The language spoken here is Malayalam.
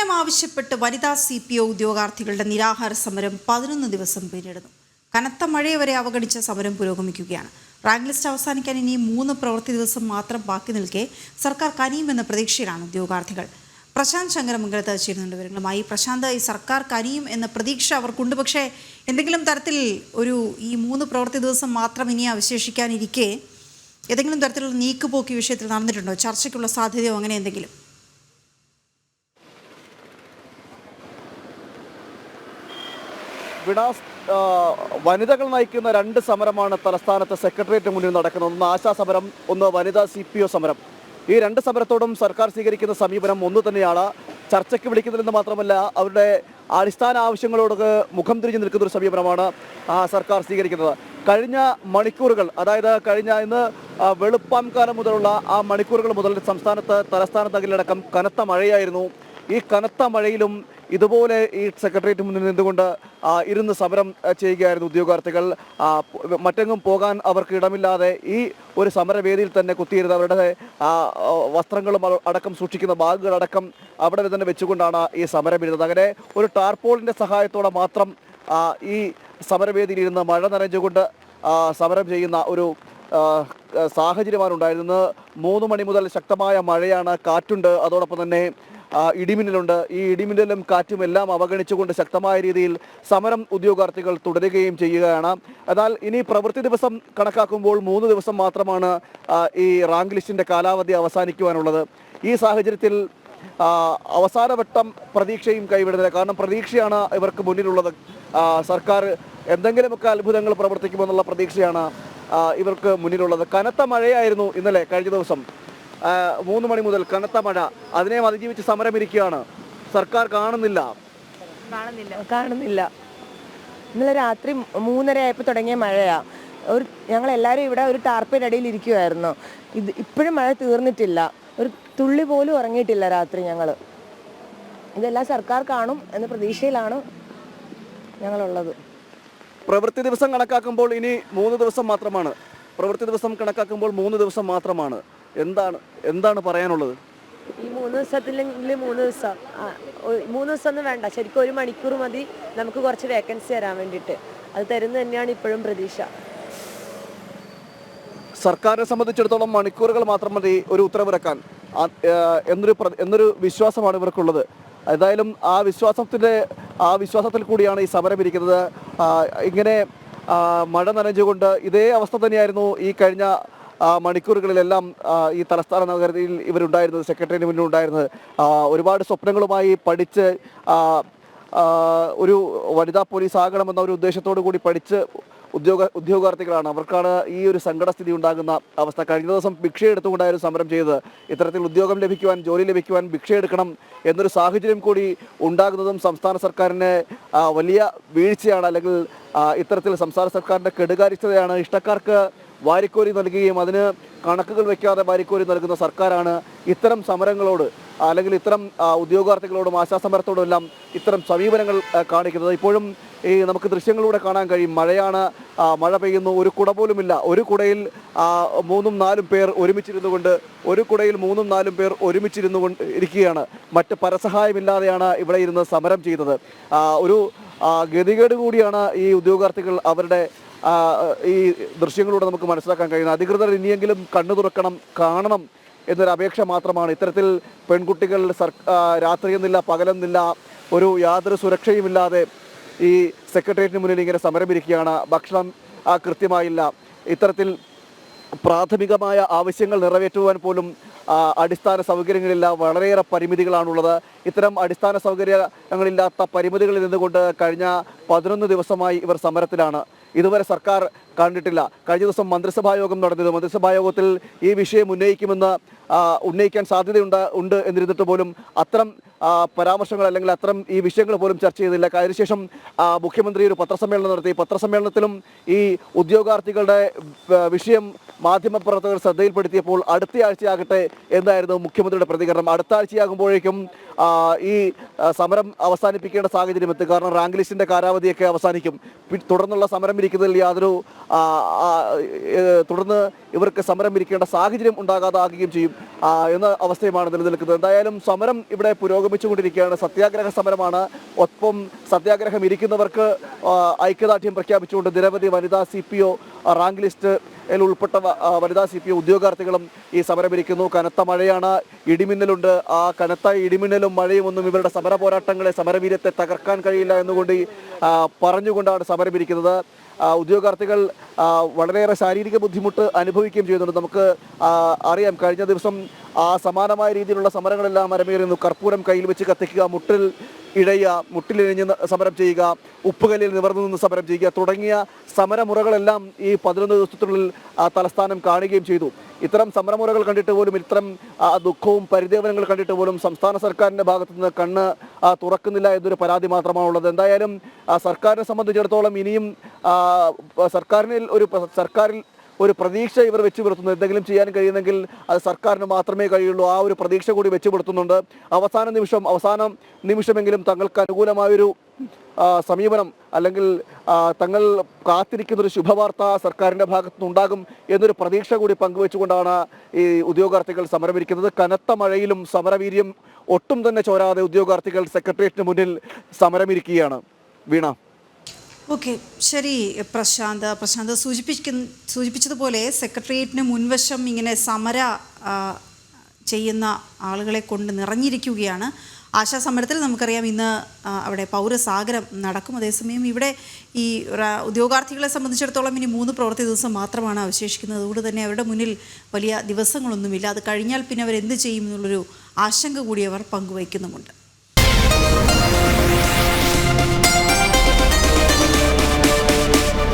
നിയമനം ആവശ്യപ്പെട്ട് വനിതാ സി പി ഒ ഉദ്യോഗാർത്ഥികളുടെ നിരാഹാര സമരം പതിനൊന്ന് ദിവസം പിന്നിടുന്നു. കനത്ത മഴയെ വരെ അവഗണിച്ച സമരം പുരോഗമിക്കുകയാണ്. റാങ്ക് ലിസ്റ്റ് അവസാനിക്കാൻ ഇനി മൂന്ന് പ്രവൃത്തി ദിവസം മാത്രം ബാക്കി നിൽക്കെ സർക്കാർ കനിയുമെന്ന പ്രതീക്ഷയിലാണ് ഉദ്യോഗാർത്ഥികൾ. പ്രശാന്ത് ശങ്കരമംഗലത്ത് ചേരുന്നുണ്ട് വിവരങ്ങളുമായി. പ്രശാന്ത് ഈ സർക്കാർ കനിയും എന്ന പ്രതീക്ഷ അവർക്കുണ്ട്. പക്ഷേ എന്തെങ്കിലും തരത്തിൽ ഒരു ഈ മൂന്ന് പ്രവൃത്തി ദിവസം മാത്രം ഇനി അവശേഷിക്കാനിരിക്കെ ഏതെങ്കിലും തരത്തിലുള്ള നീക്കുപോക്ക് വിഷയത്തിൽ നടന്നിട്ടുണ്ടോ? ചർച്ചയ്ക്കുള്ള സാധ്യതയോ അങ്ങനെ എന്തെങ്കിലും? വിടാസ് വനിതകൾ നയിക്കുന്ന രണ്ട് സമരമാണ് തലസ്ഥാനത്ത് സെക്രട്ടേറിയറ്റ് മുന്നിൽ നടക്കുന്നത്. ഒന്ന് ആശാ സമരം ഒന്ന് വനിതാ സി പി ഒ സമരം. ഈ രണ്ട് സമരത്തോടും സർക്കാർ സ്വീകരിക്കുന്ന സമീപനം ഒന്ന് തന്നെയാണ്. ചർച്ചയ്ക്ക് വിളിക്കുന്നതിലെന്ന് മാത്രമല്ല അവരുടെ അടിസ്ഥാന ആവശ്യങ്ങളോട് മുഖം തിരിഞ്ഞു നിൽക്കുന്ന ഒരു സമീപനമാണ് സർക്കാർ സ്വീകരിക്കുന്നത്. കഴിഞ്ഞ മണിക്കൂറുകൾ അതായത് കഴിഞ്ഞ ഇന്ന് വെളുപ്പാം കാലം മുതലുള്ള ആ മണിക്കൂറുകൾ മുതൽ സംസ്ഥാനത്ത് തലസ്ഥാന നഗരിലടക്കം കനത്ത മഴയായിരുന്നു. ഈ കനത്ത മഴയിലും ഇതുപോലെ ഈ സെക്രട്ടേറിയറ്റ് മുന്നിൽ നിന്നുകൊണ്ട് ഇരുന്ന് സമരം ചെയ്യുകയായിരുന്നു ഉദ്യോഗാർത്ഥികൾ. മറ്റെങ്ങും പോകാൻ അവർക്ക് ഇടമില്ലാതെ ഈ ഒരു സമരവേദിയിൽ തന്നെ കുത്തിയിരുന്ന് അവരുടെ വസ്ത്രങ്ങളും അടക്കം സൂക്ഷിക്കുന്ന ബാഗുകളടക്കം അവിടെ തന്നെ വെച്ചുകൊണ്ടാണ് ഈ സമരം ഇരുന്നത്. അങ്ങനെ ഒരു ടാർപോളിന്റെ സഹായത്തോടെ മാത്രം ഈ സമരവേദിയിൽ ഇരുന്ന് മഴ നനഞ്ഞുകൊണ്ട് സമരം ചെയ്യുന്ന ഒരു സാഹചര്യമാണ് ഉണ്ടായിരുന്നത് മൂന്ന് മണി മുതൽ ശക്തമായ മഴയാണ് കാറ്റുണ്ട്. അതോടൊപ്പം തന്നെ ഇടിമിന്നലുണ്ട്. ഈ ഇടിമിന്നലും കാറ്റും എല്ലാം അവഗണിച്ചുകൊണ്ട് ശക്തമായ രീതിയിൽ സമരം ഉദ്യോഗാർത്ഥികൾ തുടരുകയും ചെയ്യുകയാണ്. എന്നാൽ ഇനി പ്രവൃത്തി ദിവസം കണക്കാക്കുമ്പോൾ മൂന്ന് ദിവസം മാത്രമാണ് ഈ റാങ്ക് ലിസ്റ്റിന്റെ കാലാവധി അവസാനിക്കുവാനുള്ളത്. ഈ സാഹചര്യത്തിൽ അവസാനവട്ടം പ്രതീക്ഷയും കൈവിടുന്നില്ല കാരണം പ്രതീക്ഷയാണ് ഇവർക്ക് മുന്നിലുള്ളത്. സർക്കാർ എന്തെങ്കിലുമൊക്കെ അത്ഭുതങ്ങൾ പ്രവർത്തിക്കുമെന്നുള്ള പ്രതീക്ഷയാണ് ഇവർക്ക് മുന്നിലുള്ളത്. കനത്ത മഴയായിരുന്നു ഇന്നലെ കഴിഞ്ഞ ദിവസം. മൂന്ന് മണി മുതൽ കനത്ത മഴ. അതിനെ അതിജീവിച്ച് സമരമിരിക്കുകയാണ്. സർക്കാർ കാണുന്നില്ല. കാണുന്നില്ല. ഇന്നലെ രാത്രി മൂന്നര ആയപ്പോൾ തുടങ്ങിയ മഴയാ. ഒരു ഞങ്ങൾ എല്ലാവരും ഇവിടെ ഒരു ടാർപ്പിന്റെ അടിയിൽ ഇരിക്കുമായിരുന്നു ഇത് ഇപ്പോഴും മഴ തീർന്നിട്ടില്ല. ഒരു തുള്ളി പോലും ഉറങ്ങിയിട്ടില്ല രാത്രി ഞങ്ങൾ ഇതെല്ലാം സർക്കാർ കാണും എന്ന പ്രതീക്ഷയിലാണ് ഞങ്ങളുള്ളത്. പ്രവൃത്തി ദിവസം കണക്കാക്കുമ്പോൾ ഇനി മൂന്ന് ദിവസം മാത്രമാണ്. പ്രവൃത്തി ദിവസം കണക്കാക്കുമ്പോൾ മൂന്ന് ദിവസം മാത്രമാണ്. എന്താണ് എന്താണ് പറയാനുള്ളത്? ഈ മൂന്ന് ദിവസത്തില്ലെങ്കിൽ മൂന്ന് ദിവസം മൂന്ന് ദിവസം ഒന്നും വേണ്ട. ശരിക്കും ഒരു മണിക്കൂർ മതി നമുക്ക് കുറച്ച് വേക്കൻസി തരാൻ വേണ്ടിയിട്ട്. അത് തരുന്ന തന്നെയാണ് ഇപ്പോഴും പ്രതീക്ഷ. സർക്കാരിനെ സംബന്ധിച്ചിടത്തോളം മണിക്കൂറുകൾ മാത്രം മതി ഒരു ഉത്തരവിറക്കാൻ. എന്നൊരു എന്നൊരു വിശ്വാസമാണ് ഇവർക്കുള്ളത്. ഏതായാലും ആ വിശ്വാസത്തിന്റെ ആ വിശ്വാസത്തിൽ കൂടിയാണ് ഈ സമരം ഇരിക്കുന്നത്. ഇങ്ങനെ മഴ നനഞ്ഞുകൊണ്ട് ഇതേ അവസ്ഥ തന്നെയായിരുന്നു ഈ കഴിഞ്ഞ മണിക്കൂറുകളിലെല്ലാം ഈ തലസ്ഥാന നഗരത്തിൽ ഇവരുണ്ടായിരുന്നത് സെക്രട്ടറിന് മുന്നിൽ ഉണ്ടായിരുന്നത് ഒരുപാട് സ്വപ്നങ്ങളുമായി പഠിച്ച് ഒരു വനിതാ പോലീസ് ആകണമെന്ന ഒരു ഉദ്ദേശത്തോടു കൂടി പഠിച്ച് ഉദ്യോഗ ഉദ്യോഗാർത്ഥികളാണ്. അവർക്കാണ് ഈ ഒരു സങ്കടസ്ഥിതി ഉണ്ടാകുന്ന അവസ്ഥ. കഴിഞ്ഞ ദിവസം ഭിക്ഷ എടുത്തുകൊണ്ടായിരുന്നു സമരം ചെയ്തത്. ഇത്തരത്തിൽ ഉദ്യോഗം ലഭിക്കുവാൻ ജോലി ലഭിക്കുവാൻ ഭിക്ഷ എടുക്കണം എന്നൊരു സാഹചര്യം കൂടി ഉണ്ടാകുന്നതും സംസ്ഥാന സർക്കാരിന് വലിയ വീഴ്ചയാണ് അല്ലെങ്കിൽ ഇത്തരത്തിൽ സംസ്ഥാന സർക്കാരിന്റെ കെടുകാര്യസ്ഥതയാണ്. ഇഷ്ടക്കാർക്ക് വാരിക്കോരി നൽകുകയും അതിന് കണക്കുകൾ വയ്ക്കാതെ വാരിക്കോരി നൽകുന്ന സർക്കാരാണ് ഇത്തരം സമരങ്ങളോട് അല്ലെങ്കിൽ ഇത്തരം ഉദ്യോഗാർത്ഥികളോടും ആശാസമരത്തോടും എല്ലാം ഇത്തരം സമീപനങ്ങൾ കാണിക്കുന്നത്. ഇപ്പോഴും ഈ നമുക്ക് ദൃശ്യങ്ങളിലൂടെ കാണാൻ കഴിയും. മഴയാണ് മഴ പെയ്യുന്നു. ഒരു കുട പോലുമില്ല. ഒരു കുടയിൽ മൂന്നും നാലും പേർ ഒരുമിച്ചിരുന്നു കൊണ്ട് ഒരു കുടയിൽ മൂന്നും നാലും പേർ ഒരുമിച്ചിരുന്നു കൊണ്ട് ഇരിക്കുകയാണ്. മറ്റ് പരസഹായമില്ലാതെയാണ് ഇവിടെ ഇരുന്ന് സമരം ചെയ്തത്. ഒരു ഗതികേട് കൂടിയാണ് ഈ ഉദ്യോഗാർത്ഥികൾ അവരുടെ ഈ ദൃശ്യങ്ങളിലൂടെ നമുക്ക് മനസ്സിലാക്കാൻ കഴിയുന്നത് അധികൃതർ ഇനിയെങ്കിലും കണ്ണു തുറക്കണം കാണണം എന്നൊരു അപേക്ഷ മാത്രമാണ്. ഇത്തരത്തിൽ പെൺകുട്ടികൾ സർ രാത്രിയെന്നില്ല പകലെന്നില്ല ഒരു യാതൊരു സുരക്ഷയുമില്ലാതെ ഈ സെക്രട്ടേറിയറ്റിന് മുന്നിൽ ഇങ്ങനെ സമരമിരിക്കുകയാണ്. ഭക്ഷണം കൃത്യമായില്ല. ഇത്തരത്തിൽ പ്രാഥമികമായ ആവശ്യങ്ങൾ നിറവേറ്റുവാൻ പോലും അടിസ്ഥാന സൗകര്യങ്ങളില്ല. വളരെയേറെ പരിമിതികളാണുള്ളത്. ഇത്തരം അടിസ്ഥാന സൗകര്യങ്ങളില്ലാത്ത പരിമിതികളിൽ നിന്നുകൊണ്ട് കഴിഞ്ഞ പതിനൊന്ന് ദിവസമായി ഇവർ സമരത്തിലാണ്. ഇതുവരെ സർക്കാർ കണ്ടിട്ടില്ല. കഴിഞ്ഞ ദിവസം മന്ത്രിസഭാ യോഗം നടന്നിരുന്നു. മന്ത്രിസഭാ യോഗത്തിൽ ഈ വിഷയം ഉന്നയിക്കുമെന്ന് ഉന്നയിക്കാൻ സാധ്യതയുണ്ട് ഉണ്ട് എന്നിരുന്നിട്ട് പോലും അത്തരം പരാമർശങ്ങൾ അല്ലെങ്കിൽ അത്തരം ഈ വിഷയങ്ങൾ പോലും ചർച്ച ചെയ്തില്ല. അതിനുശേഷം മുഖ്യമന്ത്രി ഒരു പത്രസമ്മേളനം നടത്തി. പത്രസമ്മേളനത്തിലും ഈ ഉദ്യോഗാർത്ഥികളുടെ വിഷയം മാധ്യമപ്രവർത്തകർ ശ്രദ്ധയിൽപ്പെടുത്തിയപ്പോൾ അടുത്ത ആഴ്ചയാകട്ടെ എന്തായിരുന്നു മുഖ്യമന്ത്രിയുടെ പ്രതികരണം. അടുത്ത ആഴ്ചയാകുമ്പോഴേക്കും ഈ സമരം അവസാനിപ്പിക്കേണ്ട സാഹചര്യം എത്തും. കാരണം റാങ്ക് ലിസ്റ്റിന്റെ കാലാവധിയൊക്കെ അവസാനിക്കും. തുടർന്നുള്ള സമരം ഇരിക്കുന്നതിൽ യാതൊരു തുടർന്ന് ഇവർക്ക് സമരം ഇരിക്കേണ്ട സാഹചര്യം ഉണ്ടാകാതാകുകയും ചെയ്യും. എന്ന അവസ്ഥയുമാണ് നിലനിൽക്കുന്നത്. എന്തായാലും സമരം ഇവിടെ പുരോഗമി പുരോഗമിച്ചുകൊണ്ടിരിക്കുകയാണ്. സത്യാഗ്രഹ സമരമാണ്. ഒപ്പം സത്യാഗ്രഹം ഇരിക്കുന്നവർക്ക് ഐക്യദാർഢ്യം പ്രഖ്യാപിച്ചുകൊണ്ട് നിരവധി വനിതാ സി റാങ്ക് ലിസ്റ്റ് ൽ ഉൾപ്പെട്ട വനിതാ സി പി ഉദ്യോഗാർത്ഥികളും ഈ സമരമിരിക്കുന്നു. കനത്ത മഴയാണ് ഇടിമിന്നലുണ്ട്. ആ കനത്ത ഇടിമിന്നലും മഴയും ഒന്നും ഇവരുടെ സമര പോരാട്ടങ്ങളെ സമരവീര്യത്തെ തകർക്കാൻ കഴിയില്ല എന്നുകൊണ്ട് പറഞ്ഞുകൊണ്ടാണ് സമരമിരിക്കുന്നത്. ഉദ്യോഗാർത്ഥികൾ വളരെയേറെ ശാരീരിക ബുദ്ധിമുട്ട് അനുഭവിക്കുകയും ചെയ്യുന്നുണ്ട്. നമുക്ക് അറിയാം കഴിഞ്ഞ ദിവസം ആ സമാനമായ രീതിയിലുള്ള സമരങ്ങളെല്ലാം അരമേറുന്നു കർപ്പൂരം കയ്യിൽ വെച്ച് കത്തിക്കുക മുട്ടിൽ ഇഴയുക മുട്ടിലിഴിഞ്ഞ് സമരം ചെയ്യുക ഉപ്പുകല്ലിൽ നിവർന്നു നിന്ന് സമരം ചെയ്യുക തുടങ്ങിയ സമരമുറകളെല്ലാം ഈ പതിനൊന്ന് ദിവസത്തിനുള്ളിൽ തലസ്ഥാനം കാണുകയും ചെയ്തു. ഇത്തരം സമരമുറകൾ കണ്ടിട്ട് പോലും ഇത്തരം ദുഃഖവും പരിദേവനങ്ങൾ കണ്ടിട്ട് പോലും സംസ്ഥാന സർക്കാരിന്റെ ഭാഗത്തു നിന്ന് കണ്ണ് തുറക്കുന്നില്ല എന്നൊരു പരാതി മാത്രമാണ് ഉള്ളത് എന്തായാലും സർക്കാരിനെ സംബന്ധിച്ചിടത്തോളം ഇനിയും സർക്കാരിനിൽ ഒരു സർക്കാരിൽ ഒരു പ്രതീക്ഷ ഇവർ വെച്ച് പുലർത്തുന്നു എന്തെങ്കിലും ചെയ്യാൻ കഴിയുന്നെങ്കിൽ അത് സർക്കാരിന് മാത്രമേ കഴിയുള്ളൂ. ആ ഒരു പ്രതീക്ഷ കൂടി വെച്ച് പുലർത്തുന്നുണ്ട് അവസാന നിമിഷം അവസാന നിമിഷമെങ്കിലും തങ്ങൾക്ക് അനുകൂലമായൊരു സമീപനം അല്ലെങ്കിൽ തങ്ങൾ കാത്തിരിക്കുന്ന ഒരു ശുഭവാർത്ത സർക്കാരിന്റെ ഭാഗത്തുനിന്നുണ്ടാകും എന്നൊരു പ്രതീക്ഷ കൂടി പങ്കുവെച്ചുകൊണ്ടാണ് ഈ ഉദ്യോഗാർത്ഥികൾ സമരമിരിക്കുന്നത്. കനത്ത മഴയിലും സമരവീര്യം ഒട്ടും തന്നെ ചോരാതെ ഉദ്യോഗാർത്ഥികൾ സെക്രട്ടേറിയറ്റിന് മുന്നിൽ സമരമിരിക്കുകയാണ്. വീണ. ഓക്കെ ശരി പ്രശാന്ത്. പ്രശാന്ത് സൂചിപ്പിക്കുന്ന സൂചിപ്പിച്ചതുപോലെ സെക്രട്ടേറിയറ്റിന് മുൻവശം ഇങ്ങനെ സമര ചെയ്യുന്ന ആളുകളെ കൊണ്ട് നിറഞ്ഞിരിക്കുകയാണ്. ആശാ സമരത്തിൽ നമുക്കറിയാം ഇന്ന് അവിടെ പൗരസാഗരം നടക്കും. അതേസമയം ഇവിടെ ഈ ഉദ്യോഗാർത്ഥികളെ സംബന്ധിച്ചിടത്തോളം ഇനി മൂന്ന് പ്രവൃത്തി ദിവസം മാത്രമാണ് അവശേഷിക്കുന്നത്. അതുകൊണ്ട് തന്നെ അവരുടെ മുന്നിൽ വലിയ ദിവസങ്ങളൊന്നുമില്ല. അത് കഴിഞ്ഞാൽ പിന്നെ അവരെന്ത് ചെയ്യുമെന്നുള്ളൊരു ആശങ്ക കൂടി അവർ പങ്കുവയ്ക്കുന്നുമുണ്ട്.